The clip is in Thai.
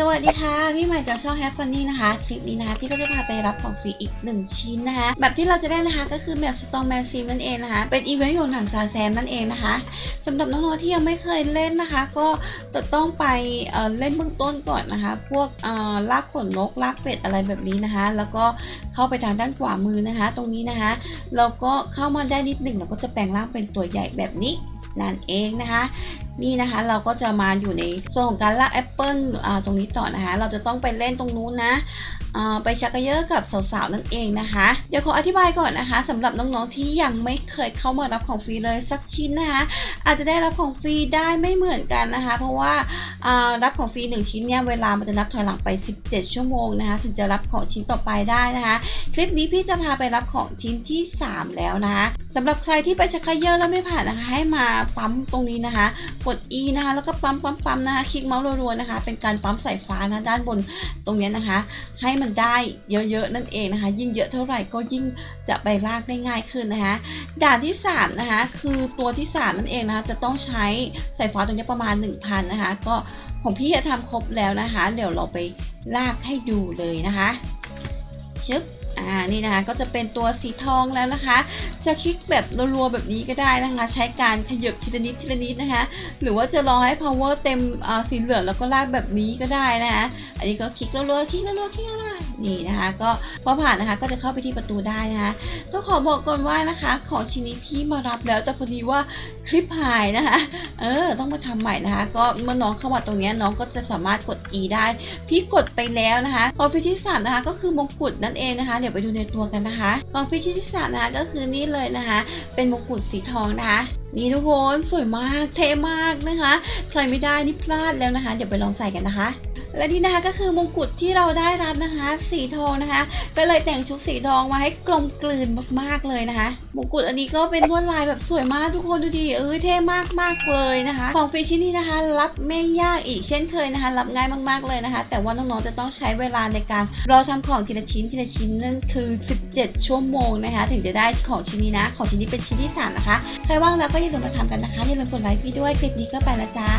สวัสดีค่ะ พี่ใหม่จากช่อง Have Funny นะคะ คลิปนี้นะคะ พี่ก็จะพาไปรับของฟรีอีก 1 ชิ้นนะคะ แบบที่เราจะได้นะคะก็คือแบบ Stormman Sim นั่นเองนะคะ เป็นอีเวนต์ของหนังซาแซมนั่นเองนะคะสำหรับน้องๆที่ยังไม่เคยเล่นนะคะ ก็จะต้องไปเเล่นเบื้องต้นก่อนนะคะ พวกลากขนนกลากเป็ดอะไรแบบนี้นะคะ แล้วก็เข้าไปทางด้านขวามือนะคะ ตรงนี้นะคะเราก็เข้ามาได้นิดหนึ่งเราก็จะแปลงร่างเป็นตัวใหญ่แบบนี้นั่นเองนะคะ นี่นะคะเราก็จะมาอยู่ในโซนของการลากแอปเปิลตรงนี้ต่อนะคะ เราจะต้องไปเล่นตรงนู้นนะไปชักกระเยอะกับสาวๆนั่นเองนะคะ เดี๋ยวขออธิบายก่อนนะคะสำหรับน้องๆที่ยังไม่เคยเข้ามารับของฟรีเลยสักชิ้นนะคะอาจจะได้รับของฟรีได้ไม่เหมือนกันนะคะ เพราะว่าอ่ารับของฟรี1ชิ้นเนี่ยเวลามันจะนับถอยหลังไป 17 ชั่วโมงนะคะถึงจะรับของชิ้นต่อไปได้นะคะ คลิปนี้พี่จะพาไปรับของชิ้นที่ 3 แล้วนะคะสำหรับใครที่ไปชักกระเยอะแล้วไม่ผ่านนะคะให้มาปั๊มตรงนี้นะคะกด E นะคะแล้วก็ปั๊มปั๊มปั๊มนะคะคลิกเมาส์รัวๆนะคะ เป็นการปั๊มสายฟ้านะด้านบนตรงนี้นะคะ ให้มันได้เยอะๆนั่นเองนะคะ ยิ่งเยอะเท่าไหร่ก็ยิ่งจะไปลากได้ง่ายขึ้นนะคะ ด่านที่3นะคะคือตัวที่ 3 นั่นเองนะคะจะต้องใช้สายฟ้าตรงนี้ประมาณ 1,000 นะคะ ก็ของพี่จะทำครบแล้วนะคะ เดี๋ยวเราไปลากให้ดูเลยนะคะชึบ อ่านี่นะคะก็จะเป็นตัวสีทองแล้วนะคะ จะคลิกแบบรัวๆแบบนี้ก็ได้นะคะ ใช้การขยับทีละนิดทีละนิดนะคะ หรือว่าจะรอให้ power เต็มอ่าสีเหลืองแล้วก็ลากแบบนี้ก็ได้นะคะ อันนี้ก็คลิกรัวๆคลิกรัวๆคลิกรัวๆนี่นะคะ ก็พอผ่านนะคะก็จะเข้าไปที่ประตูได้นะคะต้องขอบอกก่อนว่านะคะ ของชิ้นนี้พี่มารับแล้วแต่พอดีว่าคลิปหายนะคะ เออต้องมาทำใหม่นะคะ ก็เมื่อน้องเข้ามาตรงนี้น้องก็จะสามารถกด E ได้ พี่กดไปแล้วนะคะกองฟิชที่3นะคะก็คือมงกุฎนั่นเองนะคะ เดี๋ยวไปดูในตัวกันนะคะกองฟิชที่3นะคะก็คือนี่เลยนะคะ เป็นมงกุฎสีทองนะคะนี่ทุกคนสวยมากเท่มากนะคะ ใครไม่ได้นี่พลาดแล้วนะคะ เดี๋ยวไปลองใส่กันนะคะ และนี่นะคะก็คือมงกุฎที่เราได้รับนะคะ สีทองนะคะ ก็เลยแต่งชุดสีทองมาให้กลมกลืนมากๆเลยนะคะ มงกุฎอันนี้ก็เป็นลวดลายแบบสวยมากทุกคนดูดิเอ้ยเท่มากมากๆเลยนะคะ ของฟิชชี่นี่นะคะ รับไม่ยากอีกเช่นเคยนะคะ รับง่ายมากๆเลยนะคะ แต่ว่าน้องๆจะต้องใช้เวลาในการรอทำของทีละชิ้นทีละชิ้นนั่นคือ 17 ชั่วโมงนะคะ ถึงจะได้ของชิ้นนี้นะ ของชิ้นนี้เป็นชิ้นที่สามนะคะ ใครว่างแล้วก็อย่าลืมมาทำกันนะคะอย่าลืมกดไลค์พี่ด้วยคลิปนี้ก็ไปละจ้า